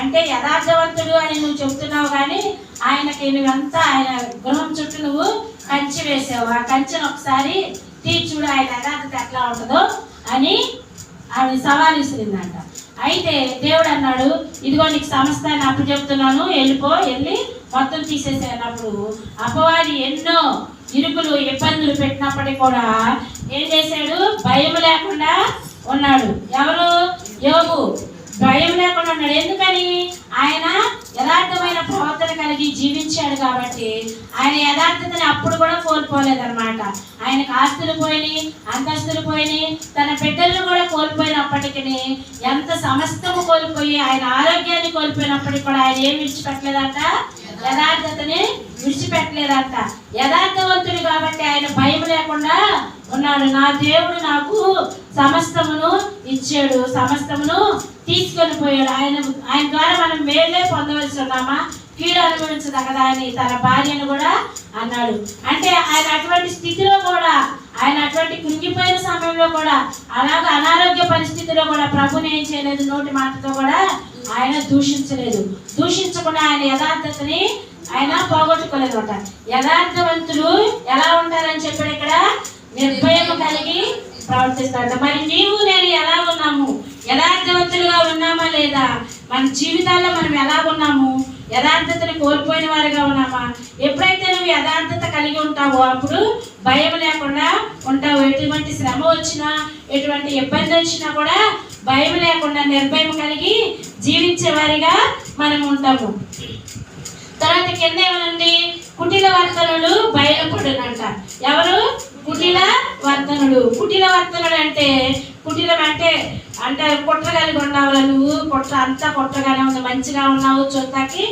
అంటే యథార్థవంతుడు అని నువ్వు చెప్తున్నావు కానీ ఆయనకి నువ్వంతా ఆయన గృహం చుట్టూ నువ్వు కంచి వేసావు. ఆ కంచెను ఒకసారి తీర్చుడు ఆయన యథార్థత ఎట్లా ఉంటుందో అని ఆవిడ సవాల్ విసిరిందంట. అయితే దేవుడు అన్నాడు ఇదిగో నీకు సమస్తాన్ని అప్పు చెప్తున్నాను వెళ్ళిపో వెళ్ళి మొత్తం తీసేసేటప్పుడు అపవాది ఎన్నో ఇరుకులు ఇబ్బందులు పెట్టినప్పటికీ కూడా ఏం చేశాడు? భయం లేకుండా ఉన్నాడు. ఎవరు? యోగు భయం లేకుండా ఉన్నాడు. ఎందుకని? ఆయన యథార్థమైన ప్రవర్తన కలిగి జీవించాడు కాబట్టి ఆయన యథార్థతని అప్పుడు కూడా కోల్పోలేదన్నమాట. ఆయనకు ఆస్తులు పోయినాయి అంతస్తులు పోయినాయి తన బిడ్డలను కూడా కోల్పోయినప్పటికీ ఎంత సమస్తము కోల్పోయి ఆయన ఆరోగ్యాన్ని కోల్పోయినప్పటికీ కూడా ఆయన ఏం విడిచిపెట్టలేదంట? యథార్థతని విడిచిపెట్టలేదంట. యథార్థవంతుడు కాబట్టి ఆయన భయం లేకుండా అంటున్నాడు నా దేవుడు నాకు సమస్తమును ఇచ్చాడు. సమస్తమును తీసుకొని పోయాడు. ఆయన ఆయన ద్వారా మనం మేలే పొందవలసి ఉన్నామా కీడు అనుభవించదగదా అని తన భార్యను కూడా అన్నాడు. అంటే ఆయన అటువంటి స్థితిలో కూడా ఆయన అటువంటి కృంగిపోయిన సమయంలో కూడా అలాగే అనారోగ్య పరిస్థితిలో కూడా ప్రభుని ఏం చేయలేదు. నోటి మాటతో కూడా ఆయన దూషించలేదు. దూషించకుండా ఆయన యథార్థతని ఆయన పోగొట్టుకోలేదు అనమాట యథార్థవంతులు ఎలా ఉంటారని చెప్పాడు ఇక్కడ? నిర్భయం కలిగి ప్రవర్తిస్తాడు. మరి నీవు నేను ఎలా ఉన్నాము? యథార్థవంతులుగా ఉన్నామా లేదా? మన జీవితాల్లో మనం ఎలా ఉన్నాము? యథార్థతను కోల్పోయిన వారిగా ఉన్నామా? ఎప్పుడైతే నువ్వు యథార్థత కలిగి ఉంటావో అప్పుడు భయం లేకుండా ఉంటావు. ఎటువంటి శ్రమ వచ్చినా ఎటువంటి ఇబ్బంది వచ్చినా కూడా భయం లేకుండా నిర్భయం కలిగి జీవించే వారిగా మనం ఉంటాము. తర్వాత కింద ఏమైనా వర్తనుడు బయలుపడునంట. ఎవరు? కుటిల వర్తనుడు కుటిల వర్తనుడు అంటే కుటిలం అంటే అంటే కుట్ర కలిగి ఉన్నావు నువ్వు. కుట్ర అంతా కుట్రగానే ఉంది. మంచిగా ఉన్నావు చూద్దాకి